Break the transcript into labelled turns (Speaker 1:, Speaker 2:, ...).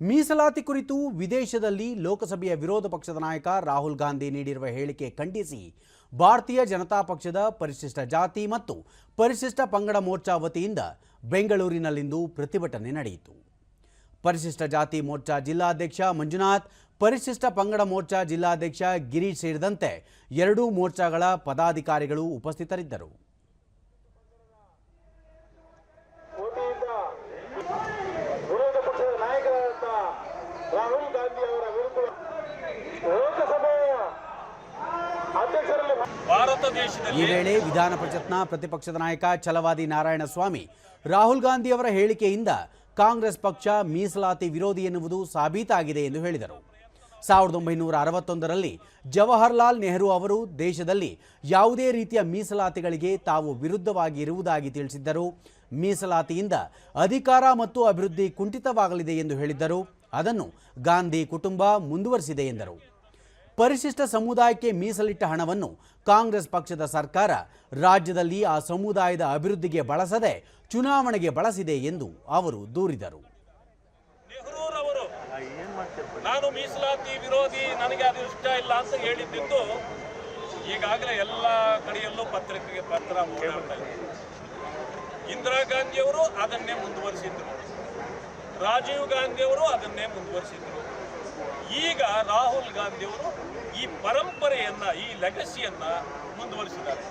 Speaker 1: ಮೀಸಲಾತಿ ಕುರಿತು ವಿದೇಶದಲ್ಲಿ ಲೋಕಸಭೆಯ ವಿರೋಧ ಪಕ್ಷದ ನಾಯಕ ರಾಹುಲ್ ಗಾಂಧಿ ನೀಡಿರುವ ಹೇಳಿಕೆ ಖಂಡಿಸಿ ಭಾರತೀಯ ಜನತಾ ಪಕ್ಷದ ಪರಿಶಿಷ್ಟ ಜಾತಿ ಮತ್ತು ಪರಿಶಿಷ್ಟ ಪಂಗಡ ಮೋರ್ಚಾ ವತಿಯಿಂದ ಬೆಂಗಳೂರಿನಲ್ಲಿಂದು ಪ್ರತಿಭಟನೆ ನಡೆಯಿತು. ಪರಿಶಿಷ್ಟ ಜಾತಿ ಮೋರ್ಚಾ ಜಿಲ್ಲಾಧ್ಯಕ್ಷ ಮಂಜುನಾಥ್, ಪರಿಶಿಷ್ಟ ಪಂಗಡ ಮೋರ್ಚಾ ಜಿಲ್ಲಾಧ್ಯಕ್ಷ ಗಿರೀಶ್ ಸೇರಿದಂತೆ ಎರಡೂ ಮೋರ್ಚಾಗಳ ಪದಾಧಿಕಾರಿಗಳು ಉಪಸ್ಥಿತರಿದ್ದರು
Speaker 2: ವತಿಯಿಂದ ವಿರೋಧ ಪಕ್ಷದ ನಾಯಕರಾದಂಥ ರಾಹುಲ್ ಗಾಂಧಿ ಅವರ ವಿರುದ್ಧ ಲೋಕಸಭೆಯ ಅಧ್ಯಕ್ಷರಲ್ಲಿ
Speaker 3: ಭಾರತ
Speaker 1: ಈ ವೇಳೆ ವಿಧಾನ ಪರಿಷತ್ನ ಪ್ರತಿಪಕ್ಷದ ನಾಯಕ ಛಲವಾದಿ ನಾರಾಯಣಸ್ವಾಮಿ ರಾಹುಲ್ ಗಾಂಧಿ ಅವರ ಹೇಳಿಕೆಯಿಂದ ಕಾಂಗ್ರೆಸ್ ಪಕ್ಷ ಮೀಸಲಾತಿ ವಿರೋಧಿ ಎನ್ನುವುದು ಸಾಬೀತಾಗಿದೆ ಎಂದು ಹೇಳಿದರು. ಸಾವಿರದ ಒಂಬೈನೂರ ಅರವತ್ತೊಂದರಲ್ಲಿ ಜವಾಹರ್ಲಾಲ್ ನೆಹರು ಅವರು ದೇಶದಲ್ಲಿ ಯಾವುದೇ ರೀತಿಯ ಮೀಸಲಾತಿಗಳಿಗೆ ತಾವು ವಿರುದ್ಧವಾಗಿ ಇರುವುದಾಗಿ ತಿಳಿಸಿದ್ದರು. ಮೀಸಲಾತಿಯಿಂದ ಅಧಿಕಾರ ಮತ್ತು ಅಭಿವೃದ್ಧಿ ಕುಂಠಿತವಾಗಲಿದೆ ಎಂದು ಹೇಳಿದ್ದರು. ಅದನ್ನು ಗಾಂಧಿ ಕುಟುಂಬ ಮುಂದುವರಿಸಿದೆ ಎಂದರು. ಪರಿಶಿಷ್ಟ ಸಮುದಾಯಕ್ಕೆ ಮೀಸಲಿಟ್ಟ ಹಣವನ್ನು ಕಾಂಗ್ರೆಸ್ ಪಕ್ಷದ ಸರ್ಕಾರ ರಾಜ್ಯದಲ್ಲಿ ಆ ಸಮುದಾಯದ ಅಭಿವೃದ್ಧಿಗೆ ಬಳಸದೆ ಚುನಾವಣೆಗೆ ಬಳಸಿದೆ ಎಂದು ಅವರು ದೂರಿದರು.
Speaker 3: ನಾನು ಮೀಸಲಾತಿ ವಿರೋಧಿ, ನನಗೆ ಅದು ಇಷ್ಟ ಇಲ್ಲ ಅಂತ ಹೇಳಿದ್ದಿದ್ದು ಈಗಾಗಲೇ ಎಲ್ಲ ಕಡೆಯಲ್ಲೂ ಪತ್ರಿಕೆಗೆ ಪತ್ರ ಇಂದಿರಾ ಗಾಂಧಿಯವರು ಅದನ್ನೇ ಮುಂದುವರಿಸಿದ್ರು. ರಾಜೀವ್ ಗಾಂಧಿಯವರು ಅದನ್ನೇ ಮುಂದುವರಿಸಿದ್ರು. ಈಗ ರಾಹುಲ್ ಗಾಂಧಿಯವರು ಈ ಪರಂಪರೆಯನ್ನ ಈ ಲೆಗಸಿಯನ್ನು ಮುಂದುವರಿಸಿದ್ದಾರೆ.